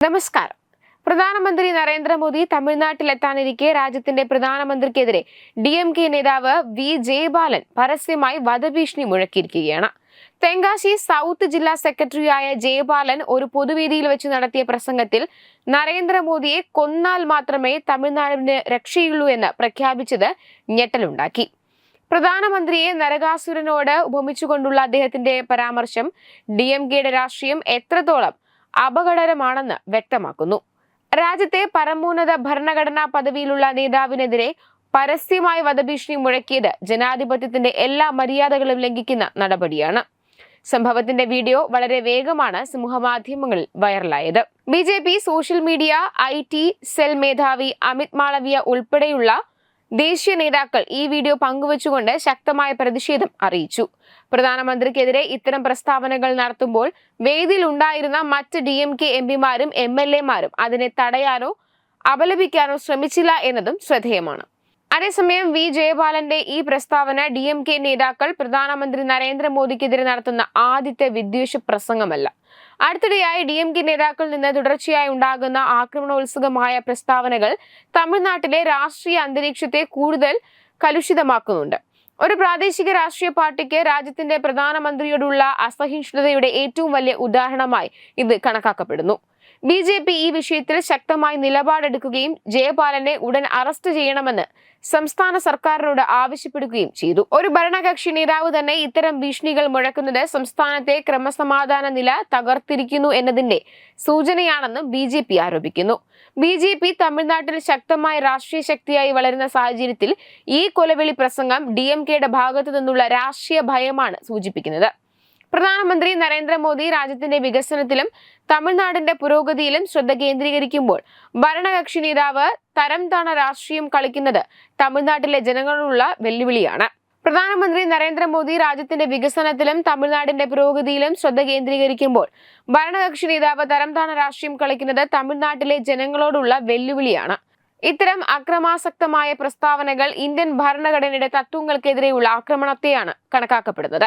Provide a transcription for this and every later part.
നമസ്കാരം. പ്രധാനമന്ത്രി നരേന്ദ്രമോദി തമിഴ്നാട്ടിലെത്താനിരിക്കെ രാജ്യത്തിന്റെ പ്രധാനമന്ത്രിക്കെതിരെ ഡി എം കെ നേതാവ് വി ജയബാലൻ പരസ്യമായി വധഭീഷണി മുഴക്കിയിരിക്കുകയാണ്. തെങ്കാശി സൗത്ത് ജില്ലാ സെക്രട്ടറിയായ ജയബാലൻ ഒരു പൊതുവേദിയിൽ വെച്ച് നടത്തിയ പ്രസംഗത്തിൽ നരേന്ദ്രമോദിയെ കൊന്നാൽ മാത്രമേ തമിഴ്നാടിന് രക്ഷയുള്ളൂ എന്ന് പ്രഖ്യാപിച്ചത് ഞെട്ടലുണ്ടാക്കി. പ്രധാനമന്ത്രിയെ നരകാസുരനോട് ഉപമിച്ചുകൊണ്ടുള്ള അദ്ദേഹത്തിന്റെ പരാമർശം ഡി എം കെയുടെ രാഷ്ട്രീയം എത്രത്തോളം അപകടകരമാണെന്ന് വ്യക്തമാക്കുന്നു. രാജ്യത്തെ പരമോന്നത ഭരണഘടനാ പദവിയിലുള്ള നേതാവിനെതിരെ പരസ്യമായി വധഭീഷണി മുഴക്കിയത് ജനാധിപത്യത്തിന്റെ എല്ലാ മര്യാദകളും ലംഘിക്കുന്ന നടപടിയാണ്. സംഭവത്തിന്റെ വീഡിയോ വളരെ വേഗമാണ് സമൂഹമാധ്യമങ്ങളിൽ വൈറലായത്. B social media I cell മേധാവി അമിത് മാളവിയ ഉൾപ്പെടെയുള്ള ദേശീയ നേതാക്കൾ ഈ വീഡിയോ പങ്കുവച്ചുകൊണ്ട് ശക്തമായ പ്രതിഷേധം അറിയിച്ചു. പ്രധാനമന്ത്രിക്കെതിരെ ഇത്തരം പ്രസ്താവനകൾ നടത്തുമ്പോൾ വേദിയിൽ ഉണ്ടായിരുന്ന മറ്റ് ഡി എം കെ എം പിമാരും എം എൽ എമാരും അതിനെ തടയാനോ അപലപിക്കാനോ ശ്രമിച്ചില്ല എന്നതും ശ്രദ്ധേയമാണ്. അതേസമയം വി. ജയപാലന്റെ ഈ പ്രസ്താവന ഡി. എം. കെ. നേതാക്കൾ പ്രധാനമന്ത്രി നരേന്ദ്രമോദിക്കെതിരെ നടത്തുന്ന ആദ്യത്തെ വിദ്വേഷ പ്രസംഗമല്ല. അടുത്തിടെയായി ഡി. എം. കെ. നേതാക്കളിൽ നിന്ന് തുടർച്ചയായി ഉണ്ടാകുന്ന ആക്രമണോത്സുകമായ പ്രസ്താവനകൾ തമിഴ്നാട്ടിലെ രാഷ്ട്രീയ അന്തരീക്ഷത്തെ കൂടുതൽ കലുഷിതമാക്കുന്നുണ്ട്. ഒരു പ്രാദേശിക രാഷ്ട്രീയ പാർട്ടിക്ക് രാജ്യത്തിന്റെ പ്രധാനമന്ത്രിയോടുള്ള അസഹിഷ്ണുതയുടെ ഏറ്റവും വലിയ ഉദാഹരണമായി ഇത് കണക്കാക്കപ്പെടുന്നു. ബി ജെ പി ഈ വിഷയത്തിൽ ശക്തമായി നിലപാടെടുക്കുകയും ജയപാലനെ ഉടൻ അറസ്റ്റ് ചെയ്യണമെന്ന് സംസ്ഥാന സർക്കാരിനോട് ആവശ്യപ്പെടുകയും ചെയ്തു. ഒരു ഭരണകക്ഷി നേതാവ് തന്നെ ഇത്തരം ഭീഷണികൾ മുഴക്കുന്നത് സംസ്ഥാനത്തെ ക്രമസമാധാന നില തകർത്തിരിക്കുന്നു എന്നതിന്റെ സൂചനയാണെന്ന് ബി ജെ പി ആരോപിക്കുന്നു. ബി ജെ പി തമിഴ്നാട്ടിൽ ശക്തമായ രാഷ്ട്രീയ ശക്തിയായി വളരുന്ന സാഹചര്യത്തിൽ ഈ കൊലവിളി പ്രസംഗം ഡി എം കെയുടെ ഭാഗത്തു നിന്നുള്ള രാഷ്ട്രീയ ഭയമാണ് സൂചിപ്പിക്കുന്നത്. പ്രധാനമന്ത്രി നരേന്ദ്രമോദി രാജ്യത്തിന്റെ വികസനത്തിലും തമിഴ്നാടിന്റെ പുരോഗതിയിലും ശ്രദ്ധ കേന്ദ്രീകരിക്കുമ്പോൾ ഭരണകക്ഷി നേതാവ് തരം താണ രാഷ്ട്രീയം കളിക്കുന്നത് തമിഴ്നാട്ടിലെ ജനങ്ങളോടുള്ള വെല്ലുവിളിയാണ്. പ്രധാനമന്ത്രി നരേന്ദ്രമോദി രാജ്യത്തിന്റെ വികസനത്തിലും തമിഴ്നാടിന്റെ പുരോഗതിയിലും ശ്രദ്ധ കേന്ദ്രീകരിക്കുമ്പോൾ ഭരണകക്ഷി നേതാവ് തരം താണ രാഷ്ട്രീയം കളിക്കുന്നത് തമിഴ്നാട്ടിലെ ജനങ്ങളോടുള്ള വെല്ലുവിളിയാണ്. ഇത്തരം അക്രമാസക്തമായ പ്രസ്താവനകൾ ഇന്ത്യൻ ഭരണഘടനയുടെ തത്വങ്ങൾക്കെതിരെയുള്ള ആക്രമണത്തെയാണ് കണക്കാക്കപ്പെടുന്നത്.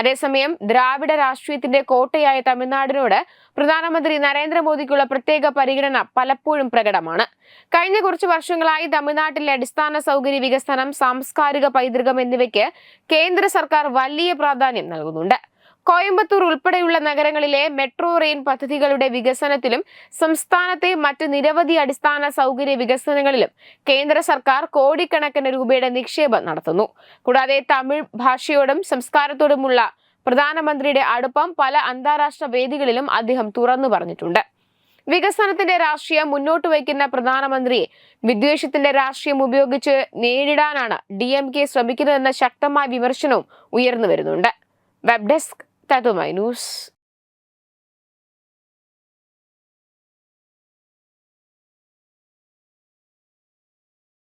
അതേസമയം ദ്രാവിഡ രാഷ്ട്രീയത്തിന്റെ കോട്ടയായ തമിഴ്നാടിനോട് പ്രധാനമന്ത്രി നരേന്ദ്രമോദിക്കുള്ള പ്രത്യേക പരിഗണന പലപ്പോഴും പ്രകടമാണ്. കഴിഞ്ഞ കുറച്ച് വർഷങ്ങളായി തമിഴ്നാട്ടിലെ അടിസ്ഥാന സൗകര്യ വികസനം സാംസ്കാരിക പൈതൃകം എന്നിവയ്ക്ക് കേന്ദ്ര സർക്കാർ വലിയ പ്രാധാന്യം നൽകുന്നുണ്ട്. കോയമ്പത്തൂർ ഉൾപ്പെടെയുള്ള നഗരങ്ങളിലെ മെട്രോ റെയിൽ പദ്ധതികളുടെ വികസനത്തിലും സംസ്ഥാനത്തെ മറ്റ് നിരവധി അടിസ്ഥാന സൗകര്യ വികസനങ്ങളിലും കേന്ദ്ര സർക്കാർ കോടിക്കണക്കിന് രൂപയുടെ നിക്ഷേപം നടത്തുന്നു. കൂടാതെ തമിഴ് ഭാഷയോടും സംസ്കാരത്തോടുമുള്ള പ്രധാനമന്ത്രിയുടെ അടുപ്പം പല അന്താരാഷ്ട്ര വേദികളിലും അദ്ദേഹം തുറന്നു പറഞ്ഞിട്ടുണ്ട്. വികസനത്തിന്റെ രാഷ്ട്രീയം മുന്നോട്ട് വയ്ക്കുന്ന പ്രധാനമന്ത്രിയെ വിദ്വേഷത്തിന്റെ രാഷ്ട്രീയം ഉപയോഗിച്ച് നേരിടാനാണ് ഡി എം കെ ശ്രമിക്കുന്നതെന്ന ശക്തമായ വിമർശനവും ഉയർന്നു വരുന്നുണ്ട്. Web desk Teto minus.